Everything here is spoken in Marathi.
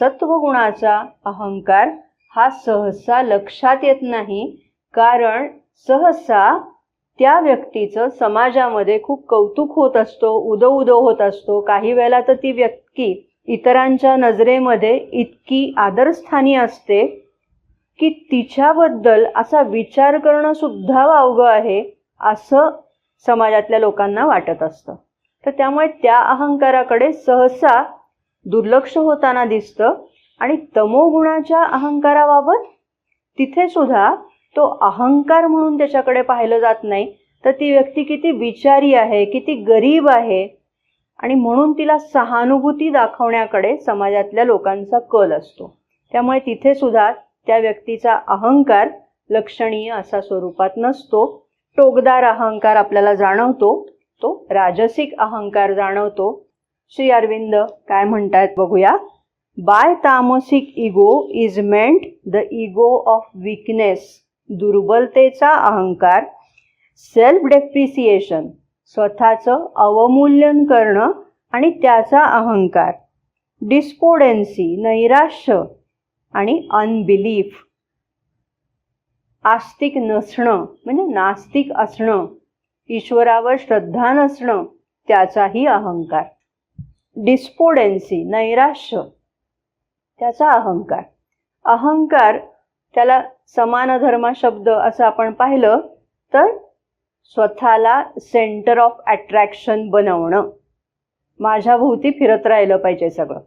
सत्वगुणाचा अहंकार हा सहसा लक्षात येत नाही कारण सहसा त्या व्यक्तीचं समाजामध्ये खूप कौतुक होत असतो उदो उदो होत असतो. काही वेळेला तर ती व्यक्ती इतरांच्या नजरेमध्ये इतकी आदरस्थानी असते की तिच्याबद्दल असा विचार करणं सुद्धा वावगं आहे असं समाजातल्या लोकांना वाटत असतं. तर त्यामुळे त्या अहंकाराकडे सहसा दुर्लक्ष होताना दिसतं आणि तमोगुणाच्या अहंकाराबाबत तिथे सुद्धा तो अहंकार म्हणून त्याच्याकडे पाहिलं जात नाही. तर ती व्यक्ती किती विचारी आहे किती गरीब आहे आणि म्हणून तिला सहानुभूती दाखवण्याकडे समाजातल्या लोकांचा कल असतो. त्यामुळे तिथे सुद्धा त्या व्यक्तीचा अहंकार लक्षणीय असा स्वरूपात नसतो. टोकदार अहंकार आपल्याला जाणवतो तो राजसिक अहंकार जाणवतो. श्री अरविंद काय म्हणतायत बघूया. बाय तामसिक ego is meant the ego of weakness दुर्बलतेचा अहंकार सेल्फ डेप्रिसिएशन स्वतःचं अवमूल्यन करणं आणि त्याचा अहंकार डिस्पोडेन्सी नैराश्य आणि अनबिलीफ आस्तिक नसणं म्हणजे नास्तिक असणं ईश्वरावर श्रद्धा नसणं त्याचाही अहंकार. डिस्पोडेन्सी नैराश्य त्याचा अहंकार. अहंकार त्याला समान धर्म शब्द असं आपण पाहिलं तर स्वतःला सेंटर ऑफ अट्रॅक्शन बनवणं. माझ्या भोवती फिरत राहिलं पाहिजे सगळं.